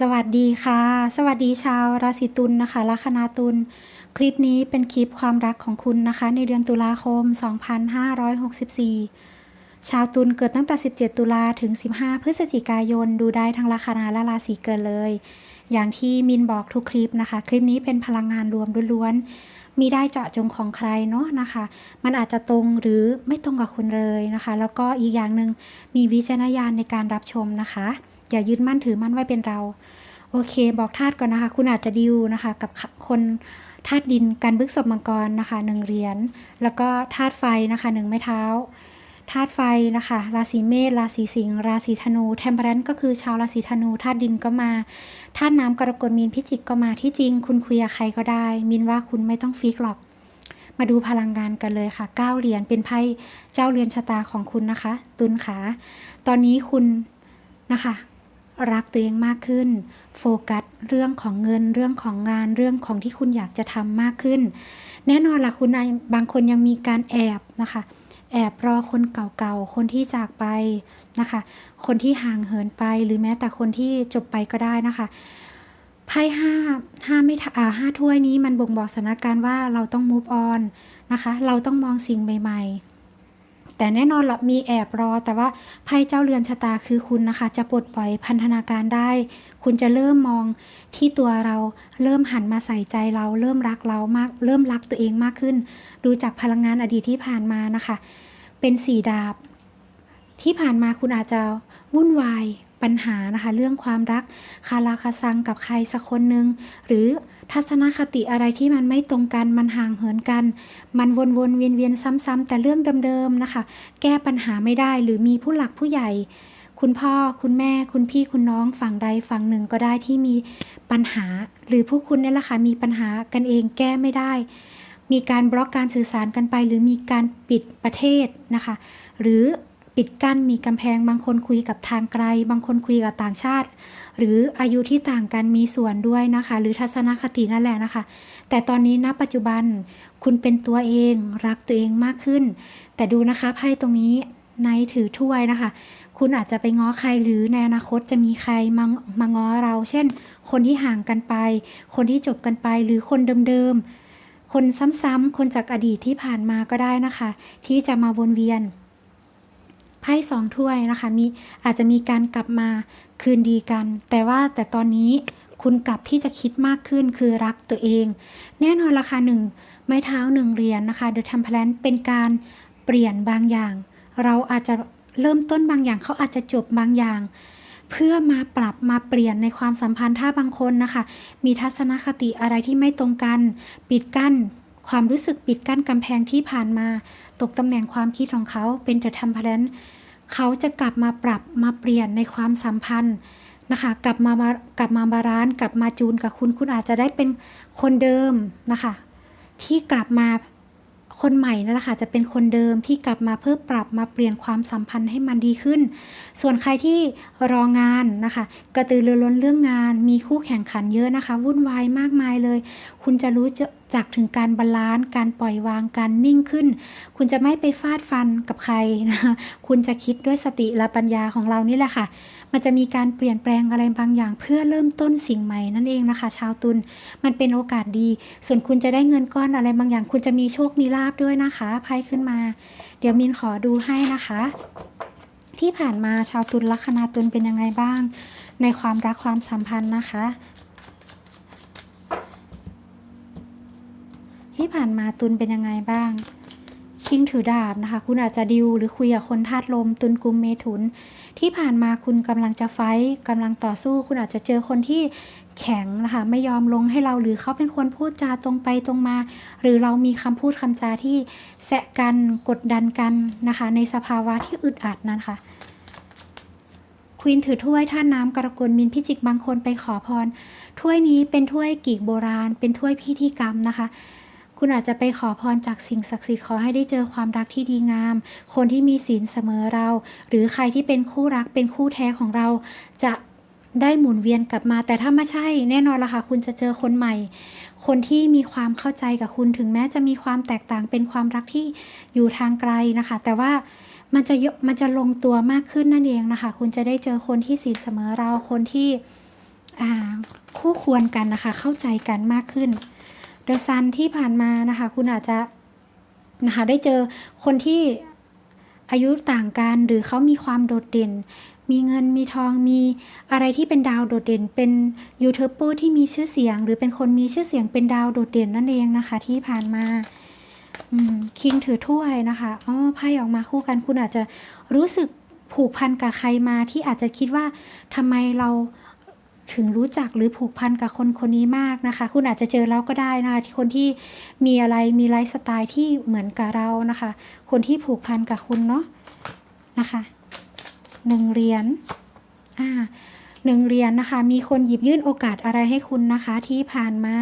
สวัสดีค่ะ สวัสดีชาวราศีตุลนะคะลัคนาตุลคลิปนี้เป็นคลิปความรักของคุณนะคะ ในเดือนตุลาคม 2564 ชาวตุลเกิดตั้งแต่ 17 ตุลาถึง 15 พฤศจิกายน ดูได้ทั้งลัคนาและราศีเกิดเลย อย่างที่มินบอกทุกคลิปนะคะ คลิปนี้เป็นพลังงานรวมล้วนๆมีได้เจาะจงของใครเนาะนะคะ มันอาจจะตรงหรือไม่ตรงกับคุณเลยนะคะ แล้วก็อีกอย่างหนึ่งมีวิจารณญาณในการรับชมนะคะ อย่ายึดมั่นถือมั่นไว้เป็นเรา โอเค บอกธาตุก่อนนะคะ คุณอาจจะดิวนะคะ กับคนธาตุดินการบึกศพมังกรนะคะหนึ่งเหรียญแล้วก็ธาตุไฟนะคะหนึ่งไม้เท้าธาตุไฟนะคะราศีเมษราศีสิงห์ราศีธนูเทมเพลนก็คือชาวราศีธนูธาตุดินก็มาธาตุน้ำกรกฎมีนพิจิกก็มาที่จริง คุณคุยกับใครก็ได้ มินว่าคุณไม่ต้องฟิกหรอก มาดูพลังงานกันเลยค่ะเก้าเหรียญเป็นไพ่เจ้าเรือนชะตาของคุณนะคะ ตุลขา ตอนนี้คุณนะคะ รักตัวเองมากขึ้น โฟกัสเรื่องของเงินเรื่องของงานเรื่องของที่คุณอยากจะทำมากขึ้น แน่นอนล่ะคุณนายบางคนยังมีการแอบนะคะ แอบรอคนเก่าๆ คนที่จากไปนะคะ คนที่ห่างเหินไปหรือแม้แต่คนที่จบไปก็ได้นะคะไพ่ห้าห้าไม่อ่าห้าถ้วยนี้มันบ่งบอกสถานการณ์ว่าเราต้อง move on นะคะ เราต้องมองสิ่งใหม่ ๆ แต่แน่นอนละมีแอบรอ แต่ว่าไพ่เจ้าเรือนชะตาคือคุณนะคะ จะปลดปล่อยพันธนาการได้ คุณจะเริ่มมองที่ตัวเราเริ่มหันมาใส่ใจเรา เริ่มรักเรามาก เริ่มรักตัวเองมากขึ้น ดูจากพลังงานอดีตที่ผ่านมานะคะ เป็นสีดาบ ที่ผ่านมาคุณอาจจะวุ่นวาย ปัญหานะคะ เรื่องความรักคาราคาซังกับใครสักคนหนึ่งหรือทัศนคติอะไรที่มันไม่ตรงกันมันห่างเหินกัน มันวนๆเวียนๆซ้ำๆแต่เรื่องเดิมๆนะคะ แก้ปัญหาไม่ได้หรือมีผู้หลักผู้ใหญ่คุณพ่อคุณแม่คุณพี่คุณน้องฝั่งใดฝั่งหนึ่งก็ได้ที่มีปัญหา หรือผู้คุณเนี่ยแหละค่ะมีปัญหากันเองแก้ไม่ได้ มีการบล็อกการสื่อสารกันไป หรือมีการปิดประเทศนะคะ หรือ ปิดกั้นมีกำแพงบางคนคุยกับทางไกล บางคนคุยกับต่างชาติ หรืออายุที่ต่างกันมีส่วนด้วยนะคะ หรือทัศนคตินั่นแหละนะคะ แต่ตอนนี้ณปัจจุบันคุณเป็นตัวเองรักตัวเองมากขึ้น แต่ดูนะคะไพ่ตรงนี้ในถือถ้วยนะคะ คุณอาจจะไปง้อใครหรือในอนาคตจะมีใครมามาง้อเรา เช่น คนที่ห่างกันไป คนที่จบกันไปหรือคนเดิมๆคนซ้ำๆคนจากอดีตที่ผ่านมาก็ได้นะคะ ที่จะมาวนเวียน ไพ่สองถ้วยนะคะมีอาจจะมีการกลับมาคืนดีกัน แต่ว่าแต่ตอนนี้คุณกลับที่จะคิดมากขึ้นคือรักตัวเอง แน่นอนราคาหนึ่งไม้เท้าหนึ่งเหรียญนนะคะ The Temperance เป็นการเปลี่ยนบางอย่าง เราอาจจะเริ่มต้นบางอย่างเขาอาจจะจบบางอย่าง เพื่อมาปรับมาเปลี่ยนในความสัมพันธ์ถ้าบางคนนะคะ มีทัศนคติอะไรที่ไม่ตรงกัน ปิดกั้น ความรู้สึกปิดกั้นกำแพงที่ผ่านมา ตกตำแหน่งความคิดของเขาเป็นแต่ทำพลันเขาจะกลับมาปรับมาเปลี่ยนในความสัมพันธ์นะคะ กลับมามากลับมาบาลานซ์กลับมาจูนกับคุณ คุณอาจจะได้เป็นคนเดิมนะคะ ที่กลับมา คนใหม่นั่นแหละค่ะจะเป็นคนเดิมที่กลับมาเพื่อปรับมาเปลี่ยนความสัมพันธ์ให้มันดีขึ้น ส่วนใครที่รองานนะคะ กระตือรือร้นเรื่องงาน มีคู่แข่งขันเยอะนะคะ วุ่นวายมากมายเลย คุณจะรู้จักถึงการบาลานซ์การปล่อยวางการนิ่งขึ้น คุณจะไม่ไปฟาดฟันกับใครนะคะคุณจะคิดด้วยสติและปัญญาของเรานี่แหละค่ะ มันจะมีการเปลี่ยนแปลงอะไรบางอย่าง เพื่อเริ่มต้นสิ่งใหม่นั่นเองนะคะ ชาวตุลมันเป็นโอกาสดี ส่วนคุณจะได้เงินก้อนอะไรบางอย่าง คุณจะมีโชคมีลาบด้วยนะคะไพ่ขึ้นมา เดี๋ยวมินขอดูให้นะคะ ที่ผ่านมาชาวตุลลัคนาตุลเป็นยังไงบ้าง ในความรักความสัมพันธ์นะคะที่ผ่านมาตุลเป็นยังไงบ้าง คิงถือดาบนะคะ คุณอาจจะดิวหรือคุยกับคนธาตุลม ตุลกุมเมถุน ที่ผ่านมาคุณกำลังจะไฟท์กำลังต่อสู้ คุณอาจจะเจอคนที่แข็งนะคะไม่ยอมลงให้เราหรือเขาเป็นคนพูดจาตรงไปตรงมา หรือเรามีคำพูดคำจาที่แสะกันกดดันกันนะคะ ในสภาวะที่อึดอัดนั่นค่ะควีนถือถ้วยท่าน้ำกระกลมินพิจิกบางคนไปขอพร ถ้วยนี้เป็นถ้วยกีกโบราณ เป็นถ้วยพิธีกรรมนะคะ คุณอาจจะไปขอพรจากสิ่งศักดิ์สิทธิ์ขอให้ได้เจอความรักที่ดีงาม คนที่มีศีลเสมอเรา หรือใครที่เป็นคู่รักเป็นคู่แท้ของเรา จะได้หมุนเวียนกลับมา แต่ถ้าไม่ใช่ แน่นอนละค่ะคุณจะเจอคนใหม่ คนที่มีความเข้าใจกับคุณถึงแม้จะมีความแตกต่างเป็นความรักที่อยู่ทางไกลนะคะ แต่ว่ามันจะมันจะลงตัวมากขึ้นนั่นเองนะคะ คุณจะได้เจอคนที่ศีลเสมอเราคนที่คู่ควรกันนะคะ เข้าใจกันมากขึ้น เดอะซันที่ผ่านมานะคะ คุณอาจจะนะคะได้เจอคนที่อายุต่างกันหรือเขามีความโดดเด่น มีเงินมีทองมีอะไรที่เป็นดาวโดดเด่น เป็นยูทูบเบอร์ที่มีชื่อเสียง หรือเป็นคนมีชื่อเสียงเป็นดาวโดดเด่นนั่นเองนะคะ ที่ผ่านมาคิงถือถ้วยนะคะอ๋อไพ่ออกมาคู่กันคุณอาจจะรู้สึกผูกพันกับใครมาที่อาจจะคิดว่าทำไมเรา ถึงรู้จักหรือผูกพันกับคนคนนี้มากนะคะ คุณอาจจะเจอแล้วก็ได้นะคะที่คนที่มีอะไรมีไลฟ์สไตล์ที่เหมือนกับเรานะคะ คนที่ผูกพันกับคุณเนาะนะคะหนึ่งเหรียญอ่าหนึ่งเหรียญนะคะ มีคนหยิบยื่นโอกาสอะไรให้คุณนะคะที่ผ่านมา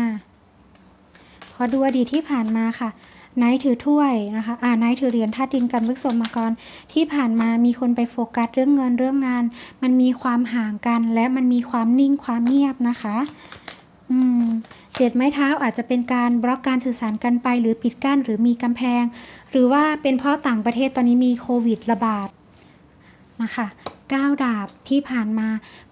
ขอดูอดีตที่ผ่านมาค่ะ ไนท์ถือถ้วยนะคะอ่าไนท์ถือเหรียญธาตุดินกันพฤกษมากรที่ผ่านมามีคนไปโฟกัสเรื่องเงินเรื่องงาน มันมีความห่างกัน และมันมีความนิ่งความเงียบนะคะอืมเจ็ดไม้เท้าอาจจะเป็นการบล็อกการสื่อสารกันไป หรือปิดกั้นหรือมีกำแพง หรือว่าเป็นเพราะต่างประเทศตอนนี้มีโควิดระบาดนะคะ ก้าดาบที่ผ่านมา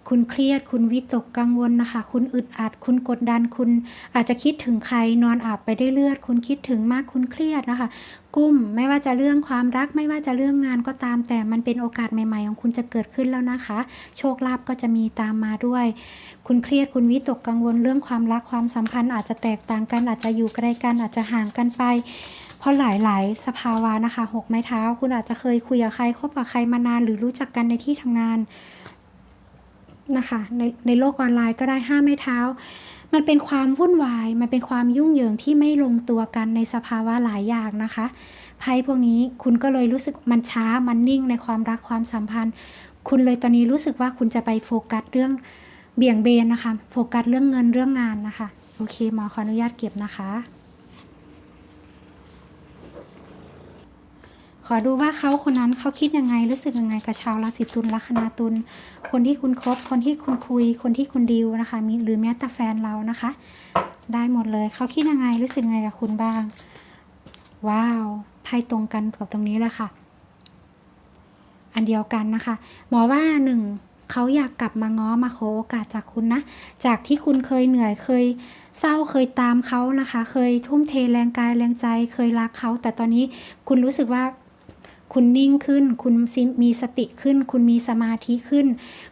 คุณเครียด คุณวิตกกังวลนะคะ คุณอึดอัด คุณกดดัน คุณอาจจะคิดถึงใครนอนอาบไปได้เลือด คุณคิดถึงมาก คุณเครียดนะคะ กุ้ม ไม่ว่าจะเรื่องความรัก ไม่ว่าจะเรื่องงานก็ตาม แต่มันเป็นโอกาสใหม่ ๆ ของคุณจะเกิดขึ้นแล้วนะคะ โชคลาภก็จะมีตามมาด้วย คุณเครียด คุณวิตกกังวลเรื่องความรัก ความสัมพันธ์อาจจะแตกต่างกัน อาจจะอยู่ไกลกัน อาจจะห่างกันไป เพราะหลายๆ สภาวะนะคะหกไม้เท้า คุณอาจจะเคยคุยกับใครคบกับใครมานานหรือรู้จักกันในที่ทำงานนะคะในในโลกออนไลน์ก็ได้ห้าไม้เท้า มันเป็นความวุ่นวาย มันเป็นความยุ่งเหยิงที่ไม่ลงตัวกันในสภาวะหลายอย่างนะคะไพ่พวกนี้คุณก็เลยรู้สึกมันช้ามันนิ่งในความรักความสัมพันธ์ คุณเลยตอนนี้รู้สึกว่าคุณจะไปโฟกัสเรื่องเบี่ยงเบนนะคะ โฟกัสเรื่องเงินเรื่องงานนะคะ โอเคหมอขออนุญาตเก็บนะคะ ขอดูว่าเขาคนนั้นเขาคิดยังไงรู้สึกยังไงกับชาวราศีตุลลัคนาตุลคนที่คุณคบคนที่คุณคุย คนที่คุณดีลนะคะมีหรือแม้แต่แฟนเรานะคะ ได้หมดเลยเขาคิดยังไงรู้สึกยังไงกับคุณบ้าง ว้าวไพ่ตรงกันกับตรงนี้แหละค่ะ อันเดียวกันนะคะ หมอว่าหนึ่งเขาอยากกลับมาง้อมาขอโอกาสจากคุณนะ จากที่คุณเคยเหนื่อยเคยเศร้าเคยตามเขานะคะ เคยทุ่มเทแรงกายแรงใจ เคยรักเขา แต่ตอนนี้คุณรู้สึกว่า คุณนิ่งขึ้น คุณมีสติขึ้น คุณมีสมาธิขึ้น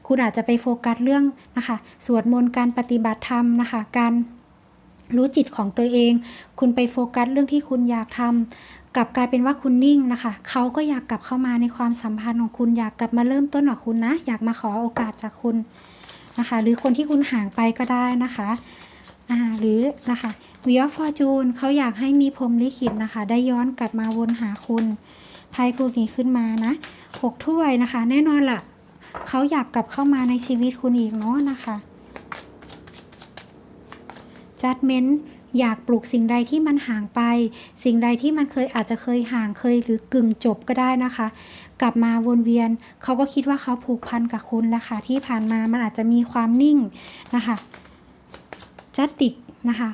คุณอาจจะไปโฟกัสเรื่องนะคะสวดมนต์การปฏิบัติธรรมนะคะการรู้จิตของตัวเอง คุณไปโฟกัสเรื่องที่คุณอยากทำกลับกลายเป็นว่าคุณนิ่งนะคะเขาก็อยากกลับเข้ามาในความสัมพันธ์ของคุณอยากกลับมาเริ่มต้นกับคุณนะ อยากมาขอโอกาสจากคุณนะคะ หรือคนที่คุณห่างไปก็ได้นะคะหรือนะคะวิอฟอร์จูนเขาอยากให้มีพรมลิขิตนะคะ ได้ย้อนกลับมาวนหาคุณ ไพ่พวกนี้ขึ้นมานะหกถ้วยนะคะ แน่นอนละ่ะเขาอยากกลับเข้ามาในชีวิตคุณอีกเนาะนะคะ judgment อยากปลูกสิ่งใดที่มันห่างไป สิ่งใดที่มันเคยอาจจะเคยห่างเคยหรือกึ่งจบก็ได้นะคะ กลับมาวนเวียนเขาก็คิดว่าเขาผูกพันกับคุณแล้วค่ะที่ผ่านมามันอาจจะมีความนิ่งนะคะจัดติกนะคะ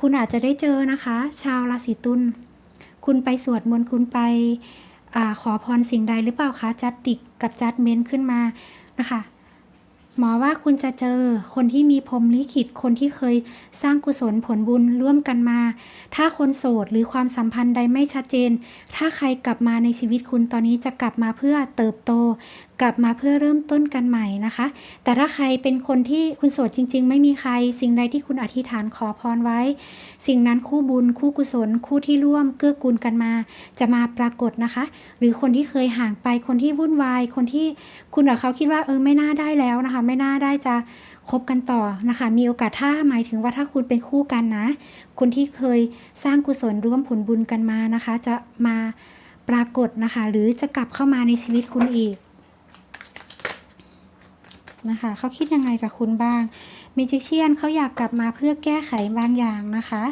คุณอาจจะได้เจอนะคะ ชาวราศีตุล คุณไปสวดมนต์คุณไปอขอพรสิ่งใดหรือเปล่าคะจัดติกกับจัดเมนขึ้นมานะคะ หมอว่าคุณจะเจอคนที่มีพรมลิขิตคนที่เคยสร้างกุศลผลบุญร่วมกันมา ถ้าคนโสดหรือความสัมพันธ์ใดไม่ชัดเจน ถ้าใครกลับมาในชีวิตคุณตอนนี้จะกลับมาเพื่อเติบโต กลับมาเพื่อเริ่มต้นกันใหม่นะคะ แต่ถ้าใครเป็นคนที่คุณโสดจริง ๆ ไม่มีใคร สิ่งใดที่คุณอธิษฐานขอพรไว้ สิ่งนั้นคู่บุญคู่กุศล คู่ที่ร่วมเกื้อกูลกันมา จะมาปรากฏนะคะ หรือคนที่เคยห่างไปคนที่วุ่นวาย คนที่คุณกับเขาคิดว่าเออไม่น่าได้แล้วนะคะไม่น่าได้จะคบกันต่อนะคะ มีโอกาสถ้าหมายถึงว่าถ้าคุณเป็นคู่กันนะคนที่เคยสร้างกุศลร่วมผลบุญกันมานะคะ จะมาปรากฏนะคะ หรือจะกลับเข้ามาในชีวิตคุณอีกนะคะเขาคิดยังไงกับคุณบ้างเมจิเชียนเขาอยากกลับมาเพื่อแก้ไขบางอย่างนะคะ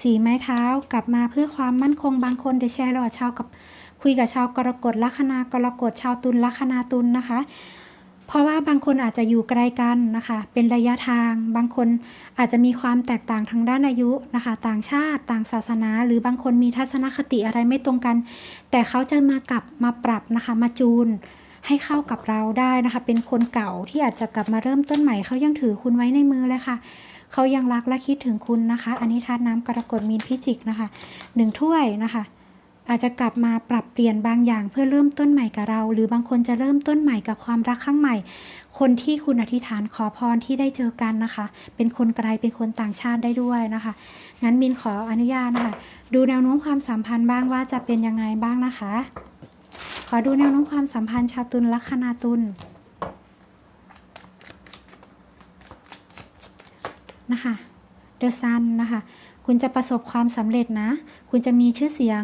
สีไม้เท้ากลับมาเพื่อความมั่นคงบางคนเดชแชร์รอชาวกับ คุยกับชาวกรกฎลัคนากรกฎชาวตุลลัคนาตุลนะคะ เพราะว่าบางคนอาจจะอยู่ไกลกันนะคะ เป็นระยะทาง บางคนอาจจะมีความแตกต่างทางด้านอายุนะคะ ต่างชาติ ต่างศาสนา หรือบางคนมีทัศนคติอะไรไม่ตรงกัน แต่เขาจะมากลับมาปรับนะคะ มาจูนให้เข้ากับเราได้นะคะ เป็นคนเก่าที่อาจจะกลับมาเริ่มต้นใหม่เขายังถือคุณไว้ในมือเลยค่ะเขายังรักและคิดถึงคุณนะคะ อันนี้ธาตุน้ำกรกฎมีนพิจิกนะคะหนึ่งถ้วยนะคะ อาจจะกลับมาปรับเปลี่ยนบางอย่างเพื่อเริ่มต้นใหม่กับเรา หรือบางคนจะเริ่มต้นใหม่กับความรักครั้งใหม่ คนที่คุณอธิษฐานขอพรที่ได้เจอกันนะคะ เป็นคนไกลเป็นคนต่างชาติได้ด้วยนะคะ งั้นมินขออนุญาตนะคะ ดูแนวโน้มความสัมพันธ์บ้างว่าจะเป็นยังไงบ้างนะคะ ขอดูแนวโน้มความสัมพันธ์ชาวตุลลัคนาตุลนะคะเดอะซันนะคะ คุณจะประสบความสำเร็จนะ คุณจะมีชื่อเสียง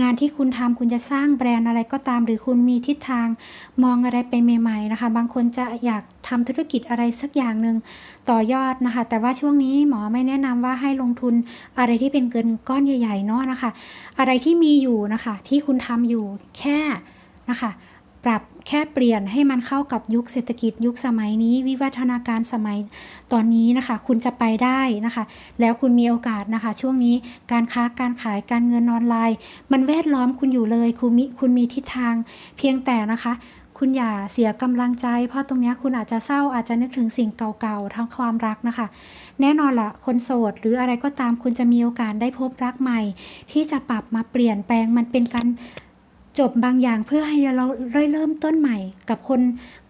งานที่คุณทำคุณจะสร้างแบรนด์อะไรก็ตาม หรือคุณมีทิศทางมองอะไรไปใหม่ๆนะคะ บางคนจะอยากทำธุรกิจอะไรสักอย่างหนึ่งต่อยอดนะคะ แต่ว่าช่วงนี้หมอไม่แนะนำว่าให้ลงทุนอะไรที่เป็นเงินก้อนใหญ่ๆเนาะนะคะ อะไรที่มีอยู่นะคะ ที่คุณทำอยู่แค่นะคะ ปรับแค่เปลี่ยนให้มันเข้ากับยุคเศรษฐกิจยุคสมัยนี้ วิวัฒนาการสมัยตอนนี้นะคะ คุณจะไปได้นะคะ แล้วคุณมีโอกาสนะคะ ช่วงนี้การค้าการขายการเงินออนไลน์ มันแวดล้อมคุณอยู่เลยคุณมีคุณมีทิศทางเพียงแต่นะคะคุณอย่าเสียกำลังใจ เพราะตรงนี้คุณอาจจะเศร้าอาจจะนึกถึงสิ่งเก่าๆทั้งความรักนะคะ แน่นอนล่ะ คนโสดหรืออะไรก็ตามคุณจะมีโอกาสได้พบรักใหม่ ที่จะปรับมาเปลี่ยนแปลงมันเป็นการ จบบางอย่างเพื่อให้เราเริ่มต้นใหม่ กับคน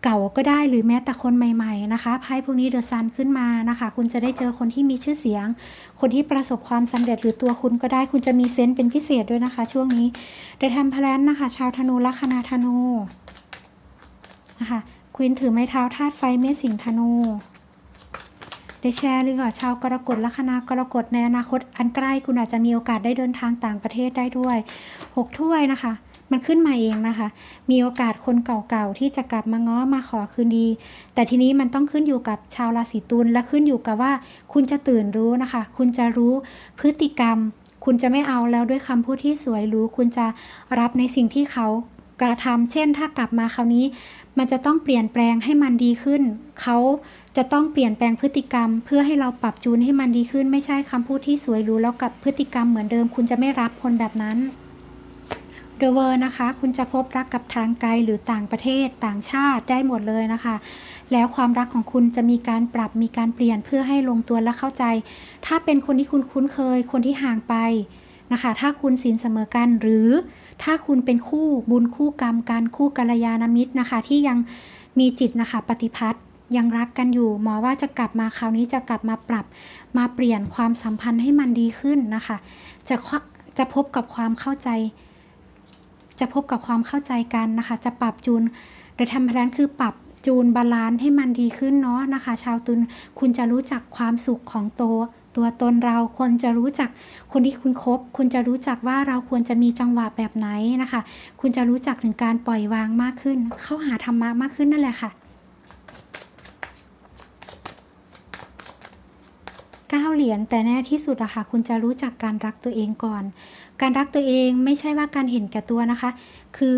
เก่าก็ได้หรือแม้แต่คนใหม่ๆนะคะไพ่พวกนี้เดอะซันขึ้นมานะคะ คุณจะได้เจอคนที่มีชื่อเสียง คนที่ประสบความสำเร็จหรือตัวคุณก็ได้ คุณจะมีเซนต์เป็นพิเศษด้วยนะคะ ช่วงนี้เดอะทำพลนนะคะ ชาวธนูลัคนาธนูนะคะควีนถือไม้เท้าธาตุไฟเมษสิงธนูได้แชร์เลยค่ะชาวกรกฎลัคนากรกฎในอนาคตอันใกล้คุณอาจจะมีโอกาสได้เดินทางต่างประเทศได้ด้วยหกถ้วยนะคะ มันขึ้นมาเองนะคะ มีโอกาสคนเก่าๆที่จะกลับมาง้อมาขอคืนดี แต่ทีนี้มันต้องขึ้นอยู่กับชาวราศีตุลและขึ้นอยู่กับว่าคุณจะตื่นรู้นะคะ คุณจะรู้พฤติกรรม คุณจะไม่เอาแล้วด้วยคำพูดที่สวยหรู้ คุณจะรับในสิ่งที่เขากระทำเช่น ถ้ากลับมาคราวนี้ มันจะต้องเปลี่ยนแปลงให้มันดีขึ้น เขาจะต้องเปลี่ยนแปลงพฤติกรรม เพื่อให้เราปรับจูนให้มันดีขึ้น ไม่ใช่คำพูดที่สวยหรู้แล้วกับพฤติกรรมเหมือนเดิม คุณจะไม่รับคนแบบนั้น เดเวอร์นะคะ คุณจะพบรักกับทางไกลหรือต่างประเทศต่างชาติได้หมดเลยนะคะ แล้วความรักของคุณจะมีการปรับมีการเปลี่ยนเพื่อให้ลงตัวและเข้าใจ ถ้าเป็นคนที่คุณคุ้นเคย คนที่ห่างไปนะคะ ถ้าคุณสินเสมอกันหรือถ้าคุณเป็นคู่บุญคู่กรรมการคู่กัลยาณมิตรนะคะ ที่ยังมีจิตนะคะ ปฏิพัทธ์ยังรักกันอยู่ หมอว่าจะกลับมาคราวนี้จะกลับมาปรับ มาเปลี่ยนความสัมพันธ์ให้มันดีขึ้นนะคะ จะจะพบกับความเข้าใจ จะพบกับความเข้าใจกันนะคะ จะปรับจูนโดยทำแพลนคือปรับจูนบาลานซ์ให้มันดีขึ้นเนาะนะคะ ชาวตุลคุณจะรู้จักความสุขของตัวตัวตนเราคนจะรู้จักคนที่คุณคบคุณจะรู้จักว่าเราควรจะมีจังหวะแบบไหนนะคะ คุณจะรู้จักถึงการปล่อยวางมากขึ้น เข้าหาธรรมะมากขึ้นนั่นแหละค่ะเก้าเหรียญแต่แน่ที่สุดอะค่ะ คุณจะรู้จักการรักตัวเองก่อน การรักตัวเองไม่ใช่ว่าการเห็นแก่ตัวนะคะ คือ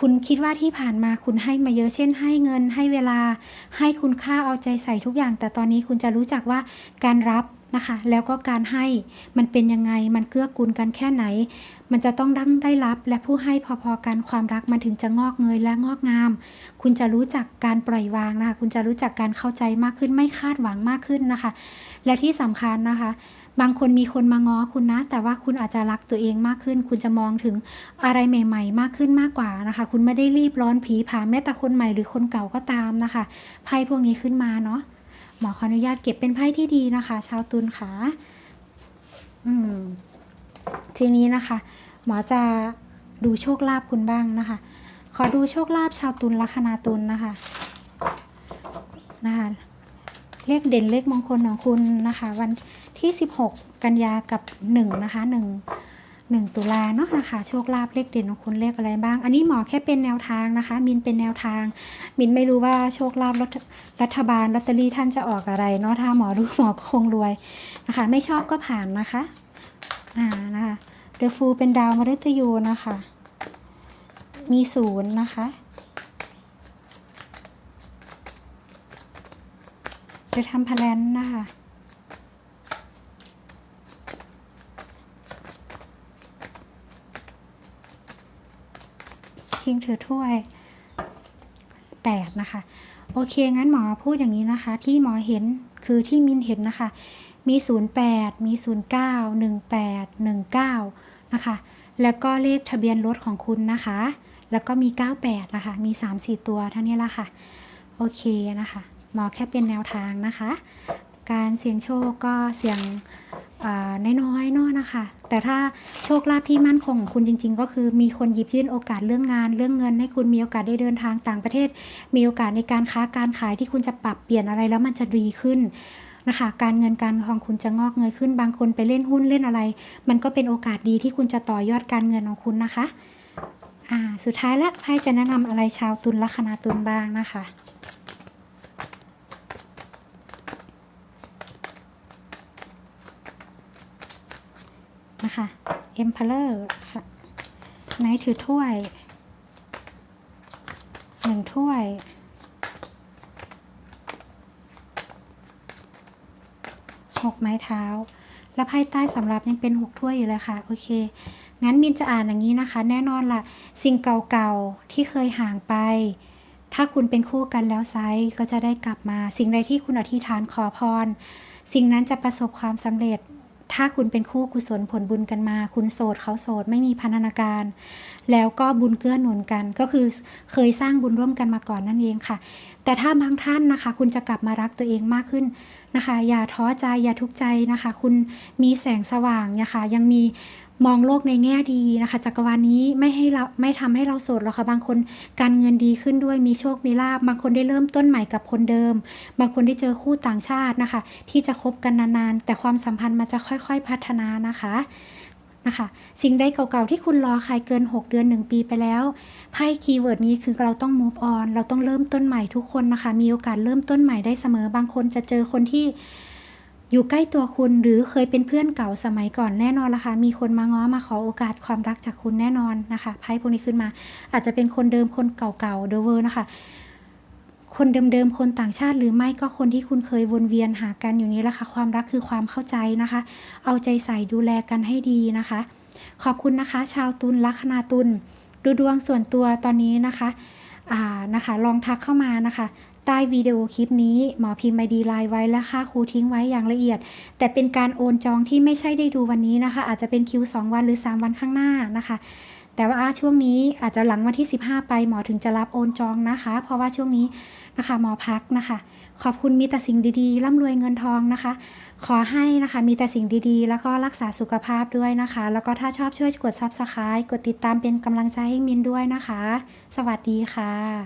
คุณคิดว่าที่ผ่านมาคุณให้มาเยอะเช่น ให้เงินให้เวลา ให้คุณค่าเอาใจใส่ทุกอย่าง แต่ตอนนี้คุณจะรู้จักว่าการรับนะคะ แล้วก็การให้มันเป็นยังไงมันเกื้อกูลกันแค่ไหน มันจะต้องดังได้รับ และผู้ให้พอๆกันความรักมันถึงจะงอกเงยและงอกงาม คุณจะรู้จักการปล่อยวางนะคะคุณจะรู้จักการเข้าใจมากขึ้นไม่คาดหวังมากขึ้นนะคะ และที่สำคัญนะคะ บางคนมีคนมาง้อคุณนะ แต่ว่าคุณอาจจะรักตัวเองมากขึ้น คุณจะมองถึงอะไรใหม่ ๆ มากขึ้นมากกว่านะคะ คุณไม่ได้รีบร้อนผีผาแม้แต่คนใหม่หรือคนเก่าก็ตามนะคะไพ่พวกนี้ขึ้นมาเนาะหมอขออนุญาตเก็บเป็นไพ่ที่ดีนะคะ ชาวตุลค่ะอืมทีนี้นะคะ หมอจะดูโชคลาภคุณบ้างนะคะ ขอดูโชคลาภชาวตุลลัคนาตุลนะคะนะคะเลขเด่นเลขมงคลของคุณนะคะ วัน ที่ 16 กันยากับ 1 นะคะ 1 1 ตุลาเนาะนะคะโชคลาภเลขเด่นของคุณเลขอะไรบ้าง อันนี้หมอแค่เป็นแนวทางนะคะ มินเป็นแนวทาง มินไม่รู้ว่าโชคลาภรัฐบาลลอตเตอรี่ท่านจะออกอะไรเนาะถ้าหมอรู้หมอก็คงรวยนะคะ ไม่ชอบก็ผ่านนะคะอ่านะคะเดอะฟูเป็นดาวมฤตยูนะคะ มีศูนย์นะคะเดอะทำพแลนนะคะ คิงถือถ้วย 8 นะคะ โอเค งั้นหมอพูดอย่างนี้นะคะ ที่หมอเห็นคือที่มินเห็นนะคะ มี 08 มี 09 18 19 นะคะ แล้วก็เลขทะเบียนรถของคุณนะคะ แล้วก็มี 98 นะคะ มี 3-4 ตัวเท่านี้ละค่ะ โอเคนะคะ หมอแค่เป็นแนวทางนะคะ การเสี่ยงโชคก็เสี่ยงอ่าน้อยๆเนาะนะคะ แต่ถ้าโชคลาภที่มั่นคงของคุณจริง ๆ ก็คือมีคนหยิบยื่นโอกาสเรื่องงาน เรื่องเงิน ให้คุณมีโอกาสได้เดินทางต่างประเทศ มีโอกาสในการค้าการขายที่คุณจะปรับเปลี่ยนอะไรแล้วมันจะดีขึ้นนะคะการเงินการทองคุณจะงอกเงยขึ้นบางคนไปเล่นหุ้นเล่นอะไร มันก็เป็นโอกาสดีที่คุณจะต่อยอดการเงินของคุณนะคะ อ่า สุดท้ายแล้วไพ่จะแนะนำอะไรชาวตุลลัคนาตุลบ้างนะคะ นะคะ Emperor ค่ะไนท์ถือถ้วยหนึ่งถ้วยหกไม้เท้า แล้วไพ่ใต้สำรับยังเป็นหกถ้วยอยู่เลยค่ะ โอเค งั้นมินจะอ่านอย่างนี้นะคะ แน่นอนละสิ่งเก่าๆที่เคยห่างไป ถ้าคุณเป็นคู่กันแล้วไซส์ก็จะได้กลับมา สิ่งใดที่คุณอธิษฐานขอพร สิ่งนั้นจะประสบความสำเร็จ ถ้าคุณเป็นคู่กุศลผลบุญกันมา คุณโสดเขาโสดไม่มีพันธนาการ แล้วก็บุญเกื้อหนุนกัน ก็คือเคยสร้างบุญร่วมกันมาก่อนนั่นเองค่ะ แต่ถ้าบางท่านนะคะ คุณจะกลับมารักตัวเองมากขึ้นนะคะ อย่าท้อใจอย่าทุกข์ใจนะคะ คุณมีแสงสว่างนะคะ ยังมี มองโลกในแง่ดีนะคะ จักรวาลนี้ไม่ให้เราไม่ทำให้เราโสดหรอกค่ะ บางคนการเงินดีขึ้นด้วยมีโชคมีลาบบางคนได้เริ่มต้นใหม่กับคนเดิม บางคนได้เจอคู่ต่างชาตินะคะ ที่จะคบกันนานๆ แต่ความสัมพันธ์มันจะค่อยๆพัฒนานะคะนะคะ สิ่งใดเก่าๆที่คุณรอใครเกิน 6 เดือน 1 ปีไปแล้วไพ่คีย์เวิร์ดนี้คือเราต้อง move on เราต้องเริ่มต้นใหม่ทุกคนนะคะ มีโอกาสเริ่มต้นใหม่ได้เสมอบางคนจะเจอคนที่ อยู่ใกล้ตัวคุณหรือเคยเป็นเพื่อนเก่าสมัยก่อนแน่นอนละค่ะมีคนมาง้อมาขอโอกาสความรักจากคุณแน่นอนนะคะไพ่พวกนี้ขึ้นมา อาจจะเป็นคนเดิมคนเก่าๆเดอะเวอร์นะคะคนเดิมๆ คนต่างชาติหรือไม่ก็คนที่คุณเคยวนเวียนหากันอยู่นี้ละค่ะ ความรักคือความเข้าใจนะคะ เอาใจใส่ดูแลกันให้ดีนะคะ ขอบคุณนะคะ ชาวตุลลัคนาตุลดูดวงส่วนตัวตอนนี้นะคะ นะคะลองทักเข้ามานะคะ ใต้วิดีโอคลิปนี้หมอพิมพ์ไอดีไลน์ไว้และค่าครูทิ้งไว้อย่างละเอียด แต่เป็นการโอนจองที่ไม่ใช่ได้ดูวันนี้นะคะ อาจจะเป็นคิว 2 วันหรือ 3 วันข้างหน้านะคะ แต่ว่าช่วงนี้อาจจะหลังวันที่ 15 ไปหมอถึงจะรับโอนจองนะคะ เพราะว่าช่วงนี้นะคะหมอพักนะคะ ขอบคุณมีแต่สิ่งดีๆร่ำรวยเงินทองนะคะ ขอให้นะคะมีแต่สิ่งดีๆ แล้วก็รักษาสุขภาพด้วยนะคะ แล้วก็ถ้าชอบช่วยกดซับสไครต์กดติดตามเป็นกำลังใจให้มินด้วยนะคะ สวัสดีค่ะ